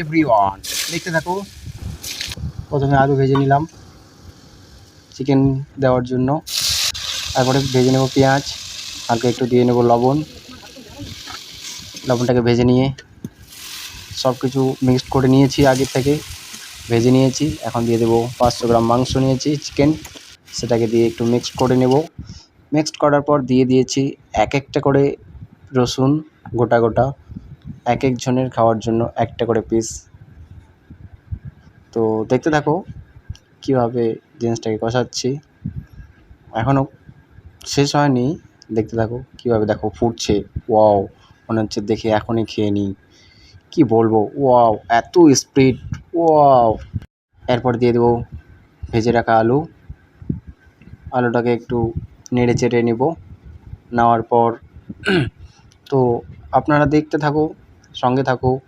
Everyone দেখতে থাকো। প্রথমে আলু ভেজে নিলাম চিকেন দেওয়ার জন্য। তারপরে ভেজে নেব পেঁয়াজ, হালকা একটু দিয়ে নেব লবণ। লবণটাকে ভেজে নিয়ে সব কিছু মিক্সড করে নিয়েছি আগে থেকে। ভেজে নিয়েছি, এখন দিয়ে দেবো পাঁচশো গ্রাম মাংস নিয়েছি চিকেন। সেটাকে দিয়ে একটু মিক্সড করে নেব। মিক্সড করার পর দিয়ে দিয়েছি এক একটা করে রসুন গোটা গোটা। এক এক জনের খাওয়ার জন্য একটা করে পিস তো দেখতে থাকো কীভাবে জিনিসটাকে কষাচ্ছি। এখনও শেষ হয়নি। দেখতে থাকো কীভাবে দেখো ফুটছে। ওয়াও, মনে হচ্ছে দেখে এখনই খেয়ে নিই। কী বলব? ওয়াও, এত স্পিড। ওয়াও। এরপর দিয়ে দেবো ভেজে রাখা আলু। আলুটাকে একটু নেড়ে চেড়ে নেব। নেওয়ার পর, তো আপনারা দেখতে থাকো সঙ্গে থাকো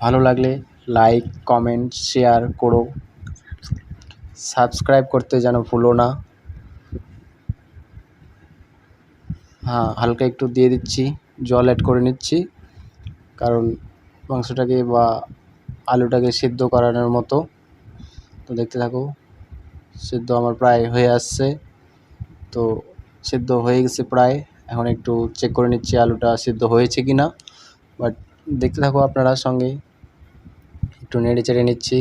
ভালো লাগলে লাইক কমেন্ট শেয়ার করো। সাবস্ক্রাইব করতে যেন ভুলো না। হ্যাঁ হালকা একটু দিয়ে দিচ্ছি, জল অ্যাড করে নিচ্ছি। কারণ মাংসটাকে বা আলুটাকে সিদ্ধ করানোর মতো। তো দেখতে থাকো, সিদ্ধ আমার প্রায় হয়ে আসছে। তো সিদ্ধ হয়ে গেছে প্রায়। এখন একটু চেক করে নিচ্ছি আলুটা সিদ্ধ হয়েছে কি না। বাট দেখতে থাকো আপনারা সঙ্গে। একটু নেড়ে চেড়ে নিচ্ছি।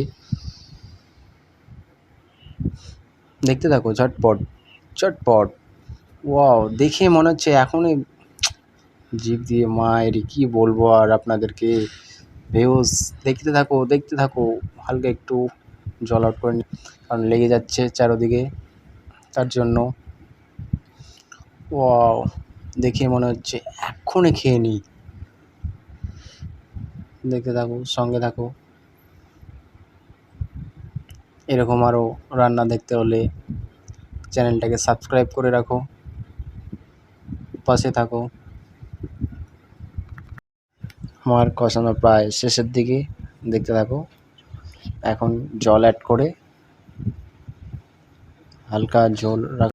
দেখতে থাকো, ঝটপট চটপট ওয়াও দেখে মনে হচ্ছে এখনই জিভ দিয়ে, মায়ের কী বলব আর আপনাদেরকে। ভেউস দেখতে থাকো দেখতে থাকো। হালকা একটু জল আউট করে কারণ লেগে যাচ্ছে চারোদিকে। তার জন্য। ওয়াও দেখে মনে হচ্ছে এক্ষুনি খেয়ে নিই। দেখতে থাকো, সঙ্গে থাকো। এরকম আরও রান্না দেখতে হলে চ্যানেলটাকে সাবস্ক্রাইব করে রাখো। পাশে থাকো। আমার কষানো প্রায় শেষের দিকে। দেখতে থাকো। এখন জল অ্যাড করে হালকা ঝোল রাখ